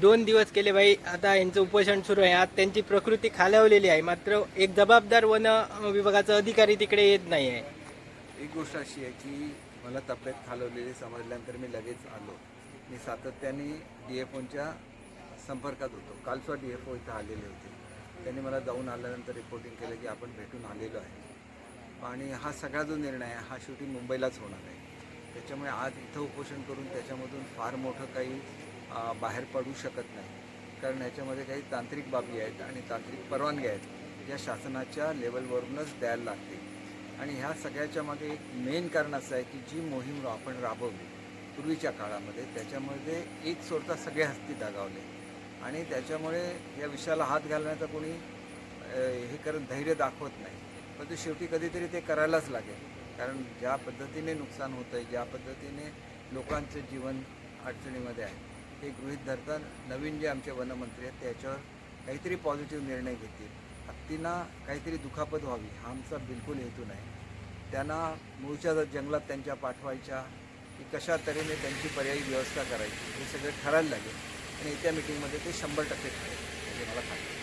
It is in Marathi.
दोन दिवस केले भाई आता यांचं उपोषण सुरू आहे. आज त्यांची प्रकृती खालावलेली आहे. मात्र एक जबाबदार वन विभागाचा अधिकारी तिकडे येत नाही आहे. एक गोष्ट अशी आहे की मला तब्येत खालवलेली समजल्यानंतर मी लगेच आलो. मी सातत्याने डी एफ ओच्या संपर्कात होतो. कालसुद्धा डी एफ ओ इथं आलेले होते. त्यांनी मला जाऊन आल्यानंतर रिपोर्टिंग केलं की आपण भेटून आलेलो आहे. आणि हा सगळा जो निर्णय आहे हा शेवटी मुंबईलाच होणार आहे. त्याच्यामुळे आज इथं उपोषण करून त्याच्यामधून फार मोठं काही बाहेर पडू शकत नाही. कारण ह्याच्यामध्ये काही तांत्रिक बाबी आहेत आणि तांत्रिक परवानग्या आहेत. ज्या शासनाच्या लेवलवरूनच द्यायला लागतील आणि ह्या सगळ्याच्या मागे एक मेन कारण असं आहे की जी मोहीम आपण राबवली पूर्वीच्या काळामध्ये त्याच्यामध्ये एक सोडता सगळे हस्ती दागावले. आणि त्याच्यामुळे या विषयाला हात घालण्याचा कोणी हे करत धैर्य दाखवत नाही. पण ते शेवटी कधीतरी ते करायलाच लागेल. कारण ज्या पद्धतीने नुकसान होतं आहे ज्या पद्धतीने लोकांचं जीवन अडचणीमध्ये आहे हे गृहित धरता नवीन जे आमचे वनमंत्री आहेत त्याच्यावर काहीतरी पॉझिटिव्ह निर्णय घेतील. हत्तींना काहीतरी दुखापत व्हावी हा आमचा बिलकुल हेतू नाही. त्यांना मूळच्या जंगलात त्यांच्या पाठवायच्या की कशा तऱ्हेने त्यांची पर्यायी व्यवस्था करायची हे सगळं ठरायला लागेल. आणि येत्या मिटिंगमध्ये ते शंभर टक्के ठरेल म्हणजे मला खात्री